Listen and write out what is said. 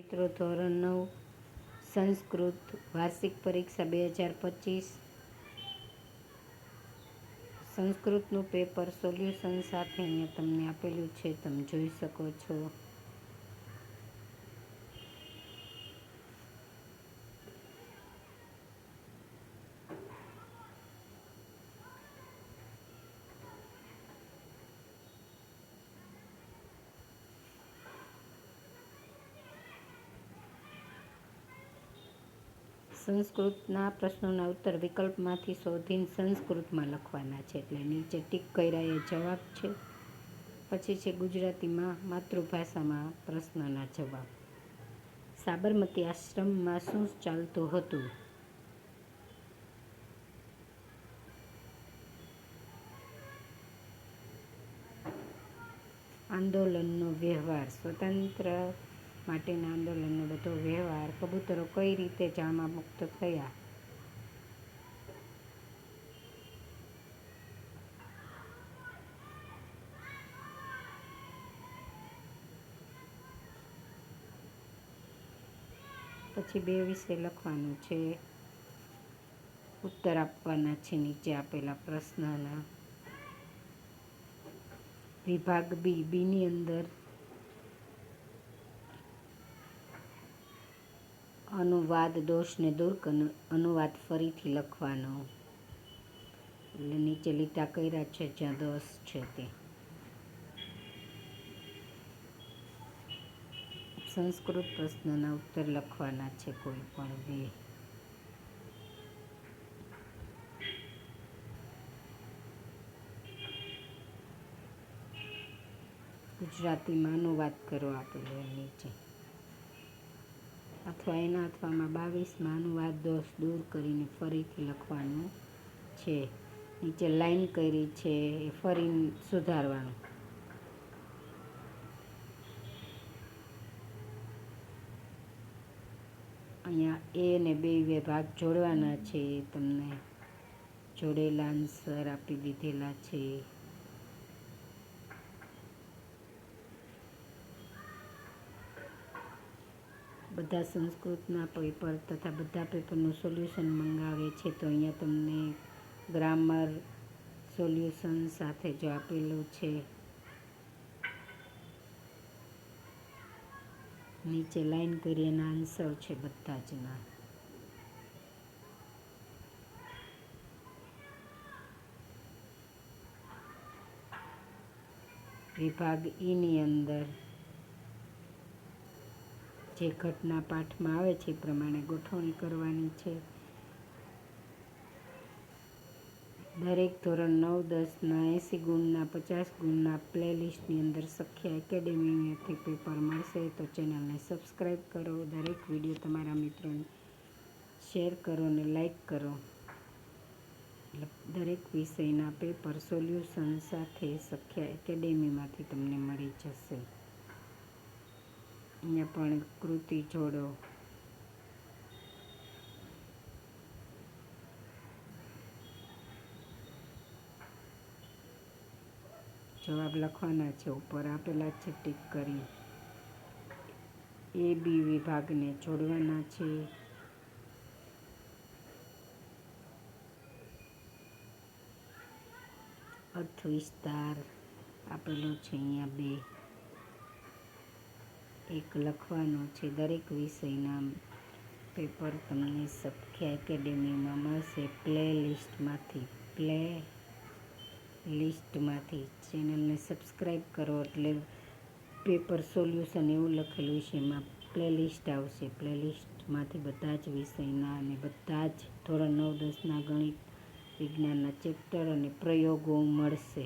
મિત્રો, ધોરણ નવ, સંસ્કૃત વાર્ષિક પરીક્ષા બે હજાર પચીસ. સંસ્કૃતનું પેપર સોલ્યુશન સાથે અહીંયા તમને આપેલું છે, તમે જોઈ શકો છો. સંસ્કૃતના પ્રશ્નોના ઉત્તર વિકલ્પમાંથી શોધીને સંસ્કૃતમાં લખવાના છે. એટલે નીચે ટીક કર્યા એ જવાબ છે. પછી છે ગુજરાતીમાં માતૃભાષામાં પ્રશ્નના જવાબ. સાબરમતી આશ્રમમાં શું ચાલતું હતું? આંદોલનનો વ્યવહાર, સ્વતંત્ર માટેના આંદોલનનો બધો વ્યવહાર કબૂતરો કઈ રીતે જાળમાં મુક્ત થયા? પછી બે વિશે લખવાનું છે. ઉત્તર આપવાના છે નીચે આપેલા પ્રશ્નના. વિભાગ બી, બીની અંદર અનુવાદ, દોષને દૂર અનુવાદ ફરીથી લખવાનો. એટલે નીચે લીટા કર્યા છે, જ્યાં દોષ છે તે. સંસ્કૃત પ્રશ્નના ઉત્તર લખવાના છે કોઈ પણ બે. ગુજરાતીમાં અનુવાદ કરો આપેલો નીચે. અથવા એના અથવામાં બાવીસમાં અનુવાદ દોષ દૂર કરીને ફરીથી લખવાનું છે. નીચે લાઈન કરી છે એ ફરી સુધારવાનું. અહીંયા એ ને બે બે ભાગ જોડવાના છે. તમને જોડેલા આન્સર આપી દીધેલા છે. બધા સંસ્કૃતના પેપર તથા બધા પેપરનું સોલ્યુશન મંગાવે છે, તો અહીંયા તમને ગ્રામર સોલ્યુશન સાથે જો આપેલું છે. નીચે લાઈન કરી આન્સર છે બધા જના વિભાગ ઈની અંદર જે ઘટના પાઠમાં આવે છે એ પ્રમાણે ગોઠવણી કરવાની છે. દરેક ધોરણ નવ દસના એંસી ગુણના પચાસ ગુણના પ્લેલિસ્ટની અંદર સખ્યા એકેડેમીમાંથી પેપર મળશે, તો ચેનલને સબસ્ક્રાઈબ કરો. દરેક વીડિયો તમારા મિત્રોને શેર કરો અને લાઈક કરો. દરેક વિષયના પેપર સોલ્યુશન સાથે સખ્યા એકેડેમીમાંથી તમને મળી જશે. અહીંયા પણ કૃતિ જોડો જવાબ લખવાના છે, ઉપર આપેલા છે, ટીક કરી. એ બી વિભાગને જોડવાના છે. અર્થ વિસ્તાર આપેલો છે, અહીંયા બે. એક લખવાનો છે. દરેક વિષયના પેપર તમને સખ્યા એકેડેમીમાં મળશે. પ્લે લિસ્ટમાંથી પ્લે લિસ્ટમાંથી ચેનલને સબસ્ક્રાઈબ કરો એટલે પેપર સોલ્યુશન એવું લખેલું છે એમાં પ્લે લિસ્ટ આવશે. પ્લે લિસ્ટમાંથી બધા જ વિષયના અને બધા જ ધોરણ નવ દસના ગણિત વિજ્ઞાનના ચેપ્ટર અને પ્રયોગો મળશે.